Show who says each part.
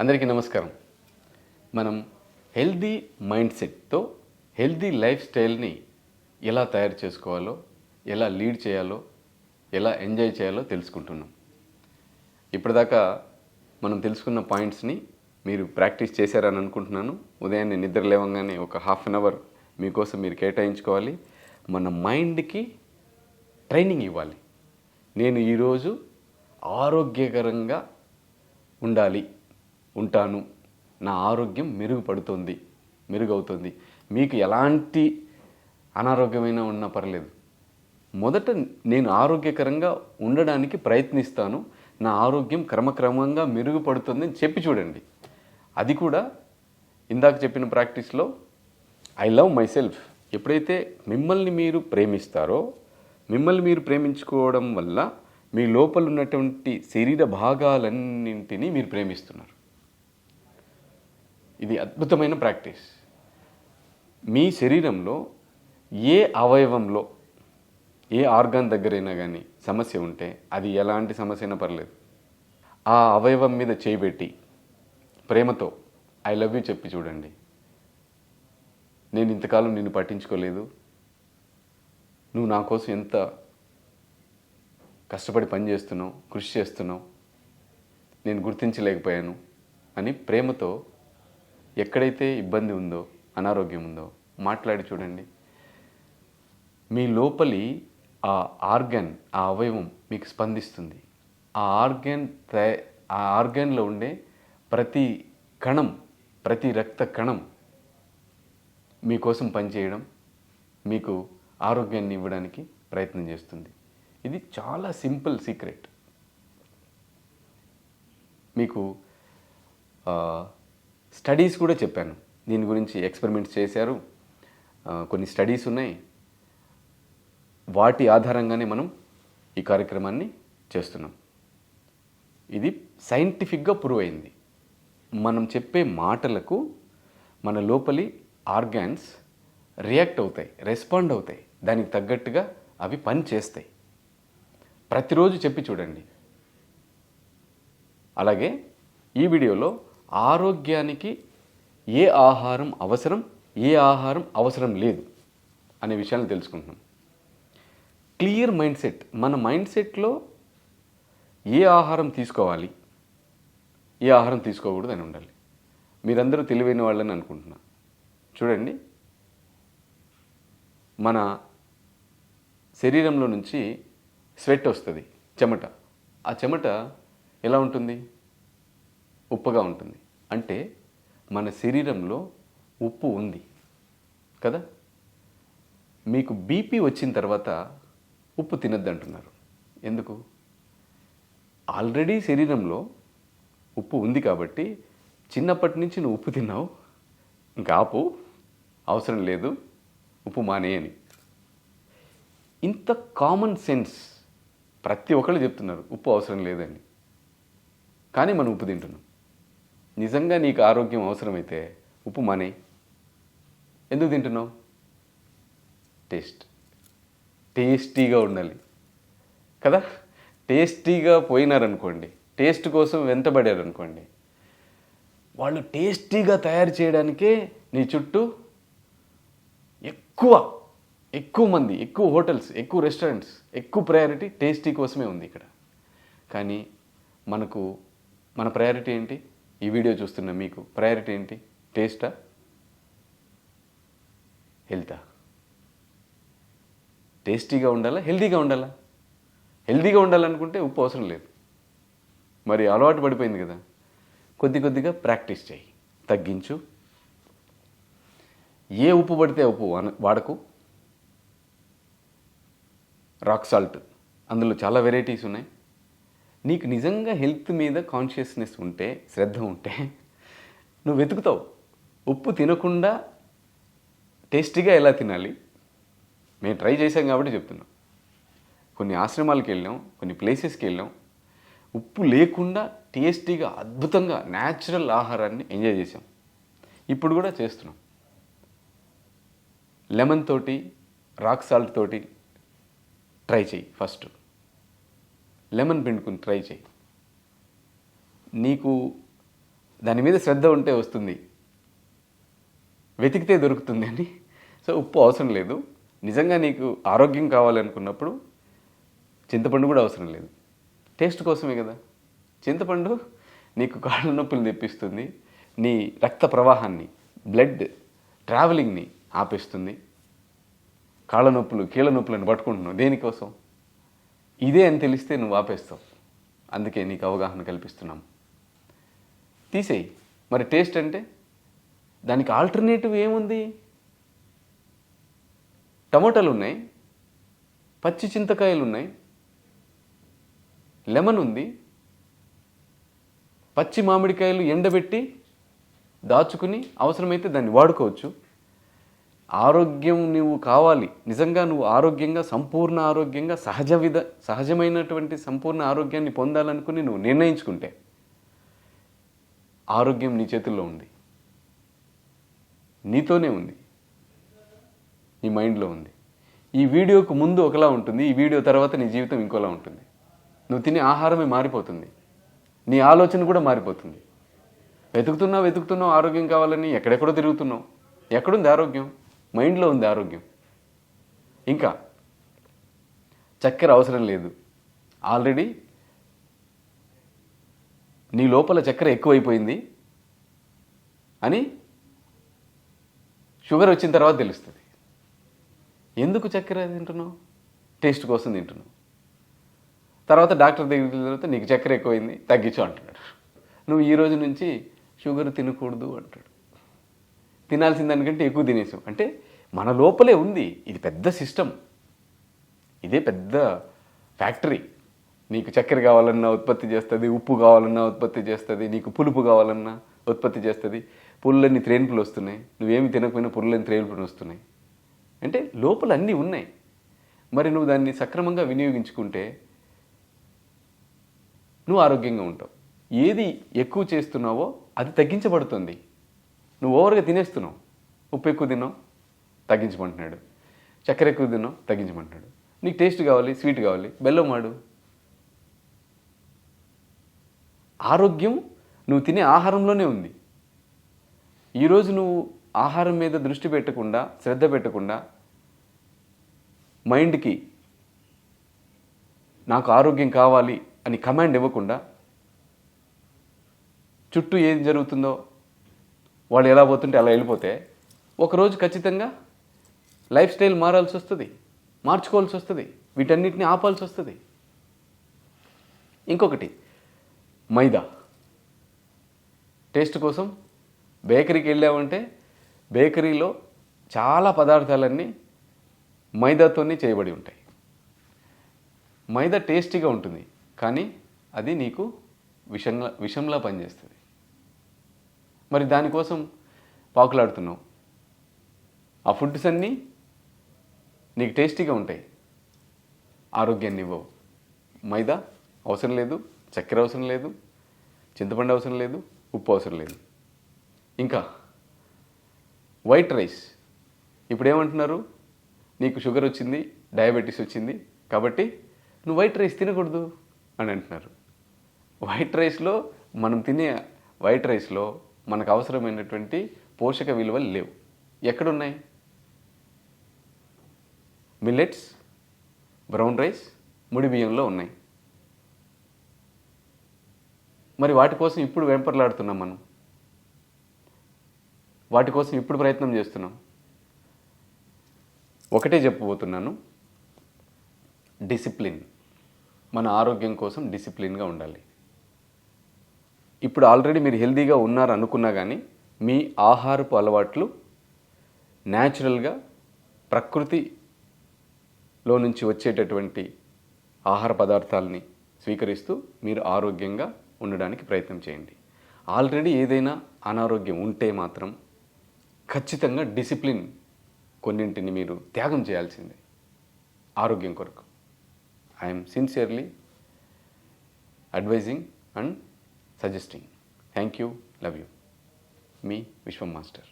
Speaker 1: అందరికీ నమస్కారం. మనం హెల్దీ మైండ్ సెట్తో హెల్దీ లైఫ్ స్టైల్ని ఎలా తయారు చేసుకోవాలో ఎలా లీడ్ చేయాలో ఎలా ఎంజాయ్ చేయాలో తెలుసుకుంటున్నాం. ఇప్పటిదాకా మనం తెలుసుకున్న పాయింట్స్ని మీరు ప్రాక్టీస్ చేశారని అనుకుంటున్నాను. ఉదయాన్నే నిద్ర లేవగానే ఒక హాఫ్ అన్ అవర్ మీకోసం మీరు కేటాయించుకోవాలి. మన మైండ్కి ట్రైనింగ్ ఇవ్వాలి. నేను ఈరోజు ఆరోగ్యకరంగా ఉండాలి. ఉంటాను. నా ఆరోగ్యం మెరుగుపడుతుంది మెరుగవుతుంది. మీకు ఎలాంటి అనారోగ్యమైనా ఉన్నా పర్లేదు. మొదట నేను ఆరోగ్యకరంగా ఉండడానికి ప్రయత్నిస్తాను. నా ఆరోగ్యం క్రమక్రమంగా మెరుగుపడుతుంది అని చెప్పి చూడండి. అది కూడా ఇందాక చెప్పిన ప్రాక్టీస్లో ఐ లవ్ మై సెల్ఫ్ ఎప్పుడైతే మిమ్మల్ని మీరు ప్రేమిస్తారో మిమ్మల్ని మీరు ప్రేమించుకోవడం వల్ల మీ లోపల ఉన్నటువంటి శరీర భాగాలన్నింటినీ మీరు ప్రేమిస్తున్నారు. ఇది అద్భుతమైన ప్రాక్టీస్. మీ శరీరంలో ఏ అవయవంలో ఏ ఆర్గాన్ దగ్గరైనా కానీ సమస్య ఉంటే అది ఎలాంటి సమస్య అయినా పర్లేదు. ఆ అవయవం మీద చేయబెట్టి ప్రేమతో ఐ లవ్ యూ చెప్పి చూడండి. నేను ఇంతకాలం నిన్ను పట్టించుకోలేదు. నువ్వు నా కోసం ఎంత కష్టపడి పని చేస్తున్నావు కృషి చేస్తున్నావు నేను గుర్తించలేకపోయాను అని ప్రేమతో ఎక్కడైతే ఇబ్బంది ఉందో అనారోగ్యం ఉందో మాట్లాడి చూడండి. మీ లోపలి ఆ ఆర్గన్ ఆ అవయవం మీకు స్పందిస్తుంది. ఆ ఆర్గన్ తయ- ఆ ఆర్గన్లో ఉండే ప్రతి కణం ప్రతి రక్త కణం మీకోసం పనిచేయడం మీకు ఆరోగ్యాన్ని ఇవ్వడానికి ప్రయత్నం చేస్తుంది. ఇది చాలా సింపుల్ సీక్రెట్. మీకు స్టడీస్ కూడా చెప్పాను. దీని గురించి ఎక్స్పెరిమెంట్స్ చేశారు. కొన్ని స్టడీస్ ఉన్నాయి. వాటి ఆధారంగానే మనం ఈ కార్యక్రమాన్ని చేస్తున్నాం. ఇది సైంటిఫిక్గా ప్రూవ్ అయింది మనం చెప్పే మాటలకు మన లోపలి ఆర్గాన్స్ రియాక్ట్ అవుతాయి రెస్పాండ్ అవుతాయి. దానికి తగ్గట్టుగా అవి పని చేస్తాయి ప్రతిరోజు చెప్పి చూడండి. అలాగే ఈ వీడియోలో ఆరోగ్యానికి ఏ ఆహారం అవసరం ఏ ఆహారం అవసరం లేదు అనే విషయాన్ని తెలుసుకుంటున్నాం. క్లియర్ మైండ్ సెట్ మన మైండ్ సెట్లో ఏ ఆహారం తీసుకోవాలి ఏ ఆహారం తీసుకోకూడదు అని ఉండాలి. మీరందరూ తెలివైన వాళ్ళని అనుకుంటున్నా. చూడండి మన శరీరంలో నుంచి స్వెట్ వస్తుంది చెమట. ఆ చెమట ఎలా ఉంటుంది? ఉప్పుగా ఉంటుంది. అంటే మన శరీరంలో ఉప్పు ఉంది. కదా? మీకు బీపీ వచ్చిన తర్వాత ఉప్పు తినద్దు అంటున్నారు ఎందుకు? ఆల్రెడీ శరీరంలో ఉప్పు ఉంది కాబట్టి చిన్నప్పటి నుంచి నువ్వు ఉప్పు తిన్నావు. గాపు అవసరం లేదు ఉప్పు మానేయని ఇంత కామన్ సెన్స్ ప్రతి ఒక్కళ్ళు చెప్తున్నారు ఉప్పు అవసరం లేదని. కానీ మనం ఉప్పు తింటున్నాం. నిజంగా నీకు ఆరోగ్యం అవసరమైతే ఉప్పు మానే. ఎందుకు తింటున్నావు? టేస్ట్. టేస్టీగా ఉండాలి. కదా? టేస్టీగా పోయినారనుకోండి టేస్ట్ కోసం వెంటబడారనుకోండి వాళ్ళు టేస్టీగా తయారు చేయడానికే నీ చుట్టూ ఎక్కువ ఎక్కువ మంది ఎక్కువ హోటల్స్ ఎక్కువ రెస్టారెంట్స్ ఎక్కువ ప్రయారిటీ టేస్టీ కోసమే ఉంది ఇక్కడ. కానీ మనకు మన ప్రయారిటీ ఏంటి? ఈ వీడియో చూస్తున్న మీకు ప్రయారిటీ ఏంటి? టేస్టా హెల్తా టేస్టీగా ఉండాలా? హెల్తీగా ఉండాలా? హెల్తీగా ఉండాలనుకుంటే ఉప్పు అవసరం లేదు. మరి అలవాటు పడిపోయింది కదా. కొద్ది కొద్దిగా ప్రాక్టీస్ చేయి. తగ్గించు. ఏ ఉప్పు పడితే ఉప్పు వాడకు. రాక్ సాల్ట్ అందులో చాలా వెరైటీస్ ఉన్నాయి. నీకు నిజంగా హెల్త్ మీద కాన్షియస్నెస్ ఉంటే శ్రద్ధ ఉంటే నువ్వు వెతుకుతావు. ఉప్పు తినకుండా టేస్టీగా ఎలా తినాలి? మేము ట్రై చేసాం కాబట్టి చెప్తున్నాం. కొన్ని ఆశ్రమాలకు వెళ్ళాం కొన్ని ప్లేసెస్కి వెళ్ళాం. ఉప్పు లేకుండా టేస్టీగా అద్భుతంగా న్యాచురల్ ఆహారాన్ని ఎంజాయ్ చేసాం ఇప్పుడు కూడా చేస్తున్నాం. లెమన్ తోటి రాక్ సాల్ట్ తోటి ట్రై చేయి ఫస్ట్ లెమన్ పిండుకుని ట్రై చేయి. నీకు దాని మీద శ్రద్ధ ఉంటే వస్తుంది. వెతికితే దొరుకుతుంది అని. సో ఉప్పు అవసరం లేదు. నిజంగా నీకు ఆరోగ్యం కావాలనుకున్నప్పుడు చింతపండు కూడా అవసరం లేదు. టేస్ట్ కోసమే కదా. చింతపండు నీకు కాళ్ళ నొప్పులు తెప్పిస్తుంది. నీ రక్త ప్రవాహాన్ని బ్లడ్ ట్రావెలింగ్ని ఆపేస్తుంది. కాళ్ళ నొప్పులు కీళ్ళ నొప్పులను పట్టుకుంటున్నావు దేనికోసం? ఇదే అని తెలిస్తే నువ్వు ఆపేస్తావు. అందుకే నీకు అవగాహన కల్పిస్తున్నాం. తీసేయి. మరి టేస్ట్ అంటే? దానికి ఆల్టర్నేటివ్ ఏముంది? టమోటాలు ఉన్నాయి పచ్చి చింతకాయలు ఉన్నాయి లెమన్ ఉంది. పచ్చి మామిడికాయలు ఎండబెట్టి దాచుకుని అవసరమైతే దాన్ని వాడుకోవచ్చు. ఆరోగ్యం నువ్వు కావాలి. నిజంగా నువ్వు ఆరోగ్యంగా సంపూర్ణ ఆరోగ్యంగా సహజ విధ సహజమైనటువంటి సంపూర్ణ ఆరోగ్యాన్ని పొందాలనుకుని నువ్వు నిర్ణయించుకుంటే ఆరోగ్యం నీ చేతుల్లో ఉంది. నీతోనే ఉంది. నీ మైండ్లో ఉంది. ఈ వీడియోకు ముందు ఒకలా ఉంటుంది ఈ వీడియో తర్వాత నీ జీవితం ఇంకోలా ఉంటుంది. నువ్వు తినే ఆహారమే మారిపోతుంది. నీ ఆలోచన కూడా మారిపోతుంది. వెతుకుతున్నావు వెతుకుతున్నావు ఆరోగ్యం కావాలని ఎక్కడెక్కడో తిరుగుతున్నావు. ఎక్కడుంది ఆరోగ్యం? మైండ్లో ఉంది ఆరోగ్యం. ఇంకా చక్కెర అవసరం లేదు. ఆల్రెడీ నీ లోపల చక్కెర ఎక్కువైపోయింది అని షుగర్ వచ్చిన తర్వాత తెలుస్తుంది. ఎందుకు చక్కెర తింటున్నావు? టేస్ట్ కోసం తింటున్నావు. తర్వాత డాక్టర్ దగ్గరికి వెళ్ళిన తర్వాత నీకు చక్కెర ఎక్కువైంది తగ్గించు అంటున్నాడు. నువ్వు ఈ రోజు నుంచి షుగర్ తినకూడదు అంటాడు. తినాల్సిన దానికంటే ఎక్కువ తినేసాం. అంటే మన లోపలే ఉంది. ఇది పెద్ద సిస్టమ్. ఇదే పెద్ద ఫ్యాక్టరీ. నీకు చక్కెర కావాలన్నా ఉత్పత్తి చేస్తుంది ఉప్పు కావాలన్నా ఉత్పత్తి చేస్తుంది నీకు పులుపు కావాలన్నా ఉత్పత్తి చేస్తుంది. పుల్లన్ని త్రేన్పులు వస్తున్నాయి. నువ్వేమి తినకపోయినా పుల్లన్ని త్రేన్పులు వస్తున్నాయి. అంటే లోపల అన్నీ ఉన్నాయి. మరి నువ్వు దాన్ని సక్రమంగా వినియోగించుకుంటే నువ్వు ఆరోగ్యంగా ఉంటావు. ఏది ఎక్కువ చేస్తున్నావో అది తగ్గించబడుతుంది. నువ్వు ఓవర్గా తినేస్తున్నావు. ఉప్పు ఎక్కువ తిన్నావు తగ్గించమంటున్నాడు. చక్కెర ఎక్కువ తిన్నావు తగ్గించమంటున్నాడు. నీకు టేస్ట్ కావాలి స్వీట్ కావాలి బెల్లం వాడు. ఆరోగ్యం నువ్వు తినే ఆహారంలోనే ఉంది. ఈరోజు నువ్వు ఆహారం మీద దృష్టి పెట్టకుండా శ్రద్ధ పెట్టకుండా మైండ్కి నాకు ఆరోగ్యం కావాలి అని కమాండ్ ఇవ్వకుండా చుట్టూ ఏం జరుగుతుందో వాళ్ళు ఎలా పోతుంటే అలా వెళ్ళిపోతే ఒకరోజు ఖచ్చితంగా లైఫ్ స్టైల్ మారాల్సి వస్తుంది మార్చుకోవాల్సి వస్తుంది వీటన్నిటిని ఆపాల్సి వస్తుంది. ఇంకొకటి మైదా. టేస్ట్ కోసం బేకరీకి వెళ్ళామంటే బేకరీలో చాలా పదార్థాలన్నీ మైదాతోనే చేయబడి ఉంటాయి. మైదా టేస్టీగా ఉంటుంది కానీ అది నీకు విషంలా విషంలా పనిచేస్తుంది. మరి దానికోసం పాకులాడుతున్నావు. ఆ ఫుడ్స్ అన్నీ నీకు టేస్టీగా ఉంటాయి. ఆరోగ్యాన్ని ఇవ్వవు. మైదా అవసరం లేదు చక్కెర అవసరం లేదు చింతపండు అవసరం లేదు ఉప్పు అవసరం లేదు. ఇంకా వైట్ రైస్. ఇప్పుడు ఏమంటున్నారు? నీకు షుగర్ వచ్చింది డయాబెటీస్ వచ్చింది కాబట్టి నువ్వు వైట్ రైస్ తినకూడదు అని అంటున్నారు. వైట్ రైస్లో మనం తినే వైట్ రైస్లో మనకు అవసరమైనటువంటి పోషక విలువలు లేవు. ఎక్కడున్నాయి? మిల్లెట్స్ బ్రౌన్ రైస్ ముడి బియ్యంలో ఉన్నాయి. మరి వాటి కోసం ఇప్పుడు వెంపర్లాడుతున్నాం మనం. వాటి కోసం ఇప్పుడు ప్రయత్నం చేస్తున్నాం. ఒకటే చెప్పబోతున్నాను. డిసిప్లిన్. మన ఆరోగ్యం కోసం డిసిప్లిన్గా ఉండాలి. ఇప్పుడు ఆల్రెడీ మీరు హెల్తీగా ఉన్నారు అనుకున్నా కానీ మీ ఆహారపు అలవాట్లు న్యాచురల్గా ప్రకృతిలో నుంచి వచ్చేటటువంటి ఆహార పదార్థాలని స్వీకరిస్తూ మీరు ఆరోగ్యంగా ఉండడానికి ప్రయత్నం చేయండి. ఆల్రెడీ ఏదైనా అనారోగ్యం ఉంటే మాత్రం ఖచ్చితంగా డిసిప్లిన్ కొన్నింటిని మీరు త్యాగం చేయాల్సిందే. ఆరోగ్యం కొరకు. I'm sincerely advising and suggesting. Thank you, love you. Me, Vishwam Master.